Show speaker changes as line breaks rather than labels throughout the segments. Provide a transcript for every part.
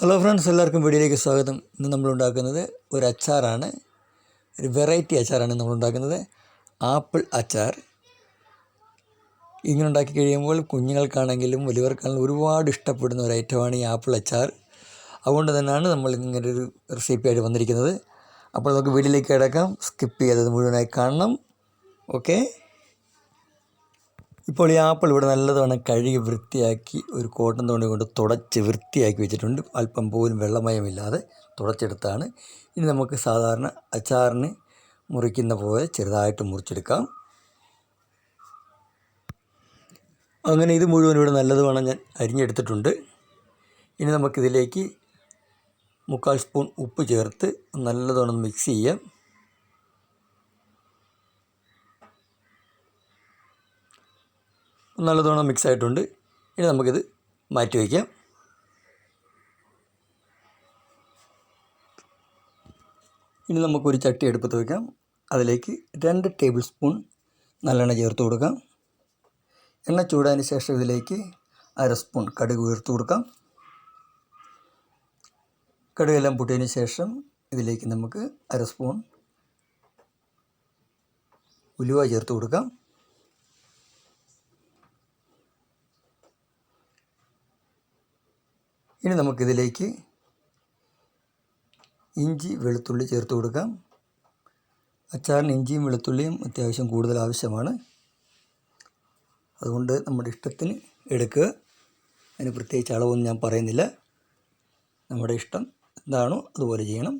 Hello friends എല്ലാവർക്കും വീഡിയോയിലേക്ക് സ്വാഗതം. ഇന്ന് നമ്മൾ ഉണ്ടാക്കുന്നത് ഒരു അച്ചാറാണ്. ഒരു വെറൈറ്റി അച്ചാറാണ് നമ്മൾ ഉണ്ടാക്കുന്നത്. ആപ്പിൾ അച്ചാർ. ഇങ്ങനെ ഉണ്ടാക്കി കഴിയുമ്പോൾ കുഞ്ഞുങ്ങൾക്കാണെങ്കിലും വലിയവർക്കാണെങ്കിലും ഒരുപാട് ഇഷ്ടപ്പെടുന്ന ഒരു ഐറ്റമാണ് ഈ ആപ്പിൾ അച്ചാർ. അതുകൊണ്ട് തന്നെയാണ് നമ്മൾ ഇങ്ങനൊരു ഒരു റെസിപ്പി ആയിട്ട് വന്നിരിക്കുന്നത്. അപ്പോൾ നമുക്ക് വീഡിയോയിലേക്ക് കിടക്കാം. സ്കിപ്പ് ചെയ്തത് മുഴുവനായി കാണണം. ഓക്കെ ഇപ്പോൾ ഈ ആപ്പിൾ ഇവിടെ നല്ലതവണ്ണം കഴുകി വൃത്തിയാക്കി ഒരു കോട്ടൺ തുണി കൊണ്ട് തുടച്ച് വൃത്തിയാക്കി വെച്ചിട്ടുണ്ട്. അല്പം പോലും വെള്ളമയമില്ലാതെ തുടച്ചെടുത്താണ്. ഇനി നമുക്ക് സാധാരണ അച്ചാറിന് മുറിക്കുന്ന പോലെ ചെറുതായിട്ട് മുറിച്ചെടുക്കാം. അങ്ങനെ ഇത് മുഴുവൻ ഇവിടെ നല്ലതുമാണ് ഞാൻ അരിഞ്ഞെടുത്തിട്ടുണ്ട്. ഇനി നമുക്കിതിലേക്ക് മുക്കാൽ സ്പൂൺ ഉപ്പ് ചേർത്ത് നല്ലതോണം മിക്സ് ചെയ്യാം. നല്ലതോണം മിക്സ് ആയിട്ടുണ്ട് ഇനി നമുക്കിത് മാറ്റി വയ്ക്കാം. ഇനി നമുക്കൊരു ചട്ടി എടുപ്പത്ത് വയ്ക്കാം. അതിലേക്ക് രണ്ട് ടേബിൾ സ്പൂൺ നല്ലെണ്ണ ചേർത്ത് കൊടുക്കാം. എണ്ണ ചൂടായതിന് ശേഷം ഇതിലേക്ക് അര സ്പൂൺ കടുക് ഉയർത്ത് കൊടുക്കാം. കടുകെല്ലാം പൊട്ടിയതിന് ശേഷം ഇതിലേക്ക് നമുക്ക് അര സ്പൂൺ ഉലുവ ചേർത്ത് കൊടുക്കാം. ഇനി നമുക്കിതിലേക്ക് ഇഞ്ചി വെളുത്തുള്ളി ചേർത്ത് കൊടുക്കാം. അച്ചാറിന് ഇഞ്ചിയും വെളുത്തുള്ളിയും അത്യാവശ്യം കൂടുതൽ ആവശ്യമാണ്. അതുകൊണ്ട് നമ്മുടെ ഇഷ്ടത്തിന് എടുക്കുക. അതിന് പ്രത്യേകിച്ച് അളവൊന്നും ഞാൻ പറയുന്നില്ല. നമ്മുടെ ഇഷ്ടം എന്താണോ അതുപോലെ ചെയ്യണം.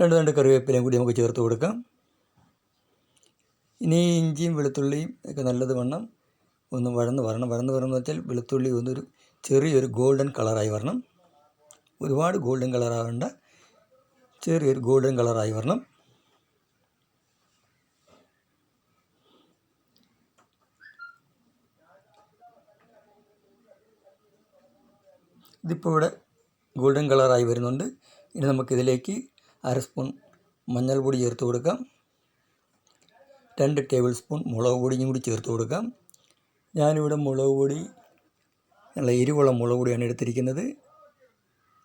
രണ്ട് രണ്ട് കറിവേപ്പിലയും കൂടി നമുക്ക് ചേർത്ത് കൊടുക്കാം. ഇനി ഇഞ്ചിയും വെളുത്തുള്ളിയും ഒക്കെ നല്ലത് വണ്ണം ഒന്ന് വഴന്ന് വരണം. വഴന്ന് വരണം എന്ന് വെച്ചാൽ വെളുത്തുള്ളി ഒന്നൊരു ചെറിയൊരു ഗോൾഡൻ കളറായി വരണം. ഒരുപാട് ഗോൾഡൻ കളറാവേണ്ട ചെറിയൊരു ഗോൾഡൻ കളറായി വരണം. ഇതിപ്പോൾ ഇവിടെ ഗോൾഡൻ കളറായി വരുന്നുണ്ട്. ഇനി നമുക്കിതിലേക്ക് അര സ്പൂൺ മഞ്ഞൾപ്പൊടി ചേർത്ത് കൊടുക്കാം. രണ്ട് ടേബിൾ സ്പൂൺ മുളക് പൊടിയും കൂടി ചേർത്ത് കൊടുക്കാം. ഞാനിവിടെ മുളക് പൊടി നല്ല എരിവുള്ള മുളക് പൊടിയാണ് എടുത്തിരിക്കുന്നത്.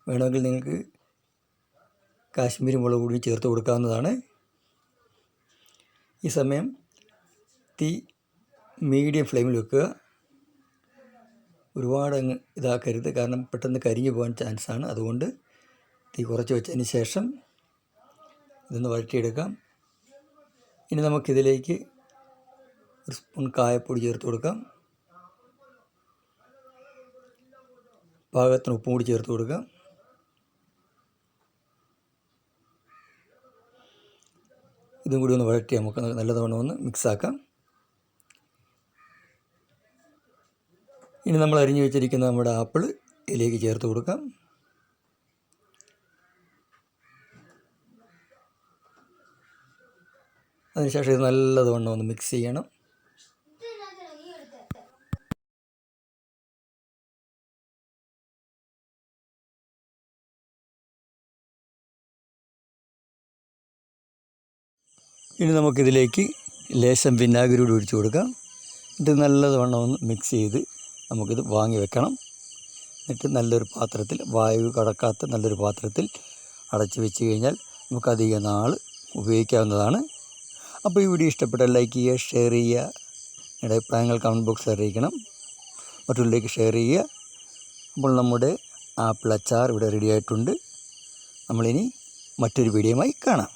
വേണമെങ്കിൽ നിങ്ങൾക്ക് കാശ്മീരി മുളക് പൊടി ചേർത്ത് കൊടുക്കാവുന്നതാണ്. ഈ സമയം തീ മീഡിയം ഫ്ലെയിമിൽ വെക്കുക. ഒരുപാട് അങ്ങ് ഇതാക്കരുത്. കാരണം പെട്ടെന്ന് കരിഞ്ഞു പോകാൻ ചാൻസാണ് അതുകൊണ്ട് തീ കുറച്ച് വെച്ചതിന് ശേഷം ഇതൊന്ന് വഴറ്റിയെടുക്കാം. ഇനി നമുക്കിതിലേക്ക് ഒരു സ്പൂൺ കായപ്പൊടി ചേർത്ത് കൊടുക്കാം. പാകത്തിന് ഉപ്പും കൂടി ചേർത്ത് കൊടുക്കുക ഇതും കൂടി ഒന്ന് വഴറ്റി നമുക്ക് നല്ലതവണ്ണം ഒന്ന് മിക്സാക്കാം. ഇനി നമ്മൾ അരിഞ്ഞു വെച്ചിരിക്കുന്ന നമ്മുടെ ആപ്പിൾ ഇതിലേക്ക് ചേർത്ത് കൊടുക്കാം. അതിനുശേഷം ഇത് നല്ലതുവണ്ണം ഒന്ന് മിക്സ് ചെയ്യണം. ഇനി നമുക്കിതിലേക്ക് ലേശം വിനാഗിരി കൂടി ഒഴിച്ചു കൊടുക്കാം. ഇത് നല്ലതുവണ്ണം ഒന്ന് മിക്സ് ചെയ്ത് നമുക്കിത് വാങ്ങി വെക്കണം. എന്നിട്ട് നല്ലൊരു പാത്രത്തിൽ വായു കടക്കാത്ത നല്ലൊരു പാത്രത്തിൽ അടച്ചു വെച്ച് കഴിഞ്ഞാൽ നമുക്ക് അധികം നാൾ ഉപയോഗിക്കാവുന്നതാണ്. അപ്പോൾ ഈ വീഡിയോ ഇഷ്ടപ്പെട്ടാൽ ലൈക്ക് ചെയ്യുക ഷെയർ ചെയ്യുക. നിങ്ങളുടെ അഭിപ്രായങ്ങൾ കമന്റ് ബോക്സിൽ അറിയിക്കണം. മറ്റുള്ളവരിലേക്ക് ഷെയർ ചെയ്യുക. അപ്പോൾ നമ്മുടെ ആപ്പിൾ അച്ചാർ ഇവിടെ റെഡി ആയിട്ടുണ്ട്. നമ്മളിനി മറ്റൊരു വീഡിയോയുമായി കാണാം.